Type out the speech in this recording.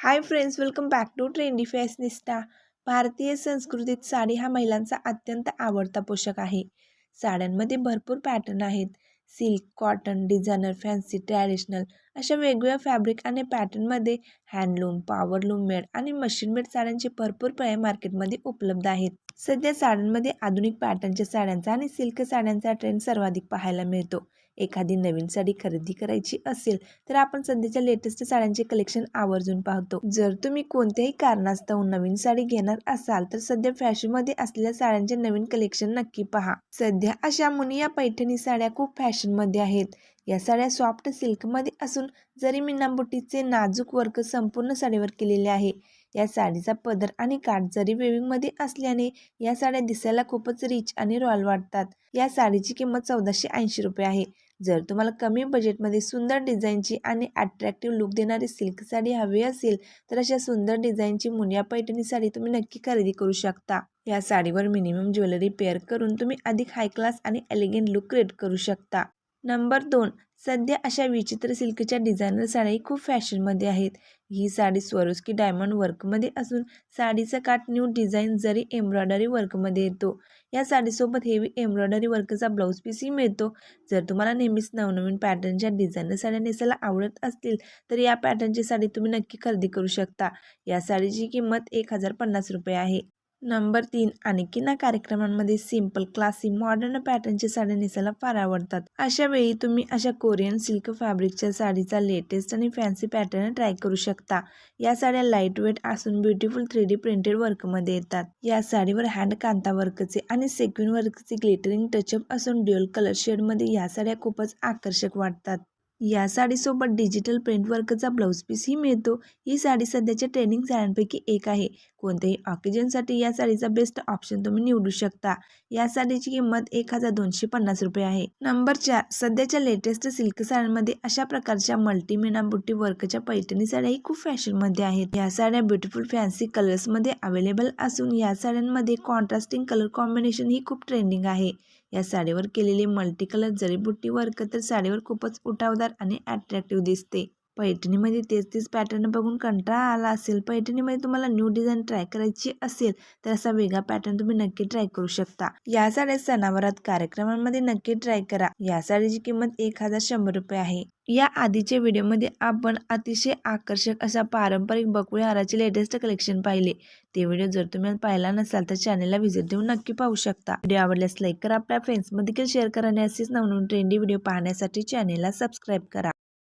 Hi friends welcome back to trendy fashionista भारतीय संस्कृतीत साडी हा महिलांचा अत्यंत आवडता पोशाख आहे. साड्यांमध्ये भरपूर पॅटर्न आहेत. Silk cotton designer fancy traditional अशा वेगवेगळ्या फॅब्रिक आणि पॅटर्नमध्ये हँडलूम पॉवरलूम मेड आणि मशीन मेड साड्यांचे भरपूर पर्याय मार्केटमध्ये उपलब्ध आहेत. सध्या साड्यांमध्ये आधुनिक पॅटर्नच्या साड्यांचा आणि सिल्क साड्यांचा ट्रेंड सर्वाधिक पाहायला मिळतो. एखादी नवीन साडी खरेदी करायची असेल तर आपण सध्याच्या लेटेस्ट साड्यांचे कलेक्शन आवर्जून पाहतो. जर तुम्ही कोणत्याही कारणास्तव नवीन साडी घेणार असाल तर सध्या फॅशनमध्ये असलेल्या साड्यांचे नवीन कलेक्शन नक्की पहा. सध्या अशा मुनिया पैठणी साड्या खूप फॅशनमध्ये आहेत. या साड्या सॉफ्ट सिल्कमध्ये असून जरी मीनाबुटीचे नाजूक वर्क संपूर्ण साडीवर केलेले आहे. या साडीचा पदर आणि काठ जरी वेविंगमध्ये असल्याने या साड्या दिसायला खूपच रिच आणि रॉयल वाटतात. या साडीची किंमत चौदाशे ऐंशी रुपये आहे. जर तुम्हाला कमी बजेटमध्ये सुंदर डिझाईनची आणि अट्रॅक्टिव्ह लुक देणारी सिल्क साडी हवी असेल तर अशा सुंदर डिझाईनची मुनिया पैठणी साडी तुम्ही नक्की खरेदी करू शकता. या साडीवर मिनिमम ज्वेलरी पेअर करून तुम्ही अधिक हाय क्लास आणि एलिगंट लुक क्रिएट करू शकता. नंबर दोन सध्या अशा विचित्र सिल्कच्या डिझायनर साड्याही खूप फॅशनमध्ये आहेत. ही साडी स्वरोस्की डायमंड वर्कमध्ये असून साडीचा काठ न्यू डिझाईन जरी एम्ब्रॉयडरी वर्कमध्ये येतो या साडीसोबत हेवी एम्ब्रॉयडरी वर्कचा ब्लाऊज पीसही मिळतो. जर तुम्हाला नेहमीच नवनवीन पॅटर्नच्या डिझायनर साड्या नेसायला आवडत असतील तर या पॅटर्नची साडी तुम्ही नक्की खरेदी करू शकता. या साडीची किंमत एक हजार पन्नास रुपये आहे. नंबर तीन आणखी ना कार्यक्रमांमध्ये सिंपल क्लासी मॉडर्न पॅटर्नची साड्या नेसायला फार आवडतात. अशा वेळी तुम्ही अशा कोरियन सिल्क फॅब्रिकच्या साडीचा लेटेस्ट आणि फॅन्सी पॅटर्न ट्राय करू शकता. या साड्या लाइट वेट असून ब्युटिफुल थ्री डी प्रिंटेड वर्कमध्ये येतात. या साडीवर हँड कांता वर्कचे आणि सेक्विन वर्कचे ग्लिटरिंग टचअप असून ड्युअल कलर शेडमध्ये या साड्या खूपच आकर्षक वाटतात. या साडीसोबत डिजिटल प्रिंट वर्कचा ब्लाऊज पीसही मिळतो. ही साडी सध्याच्या ट्रेनिंग साड्यांपैकी एक आहे. कोणत्याही ऑकेजनसाठी या साडीचा बेस्ट ऑप्शन तुम्ही निवडू शकता. या साडीची किंमत एक हजार दोनशे पन्नास रुपये आहे. नंबर चार सध्याच्या लेटेस्ट सिल्क साड्यांमध्ये अशा प्रकारच्या मल्टी बुट्टी वर्कच्या पैठणी साड्याही खूप फॅशनमध्ये आहेत. या साड्या ब्युटिफुल फॅन्सी कलर्समध्ये अवेलेबल असून या साड्यांमध्ये कॉन्ट्रास्टिंग कलर कॉम्बिनेशन ही खूप ट्रेंडिंग आहे. या साडीवर केलेली मल्टी कलर जरीबुट्टी वर्क तर साडीवर खूपच उठावदार आणि अट्रॅक्टिव्ह दिसते. पैठणीमध्ये तेच तेच पॅटर्न बघून कंटाळा आला असेल. पैठणीमध्ये तुम्हाला न्यू डिझाईन ट्राय करायची असेल तर असा वेगळा पॅटर्न तुम्ही नक्की ट्राय करू शकता. या साड्या सणावरात कार्यक्रमांमध्ये नक्की ट्राय करा. या साडीची किंमत एक हजार शंभर रुपये आहे. या आधीच्या व्हिडिओमध्ये आपण अतिशय आकर्षक अशा पारंपरिक बकुळी हाराचे लेटेस्ट कलेक्शन पाहिले. ते व्हिडिओ जर तुम्ही पाहिला नसाल तर चॅनलला व्हिजिट देऊन नक्की पाहू शकता. व्हिडिओ आवडल्यास लाईक करा. आपल्या फ्रेंड्समध्ये देखील शेअर करा आणि असेच नवनवीन ट्रेंडी व्हिडिओ पाहण्यासाठी चॅनलला सबस्क्राईब करा.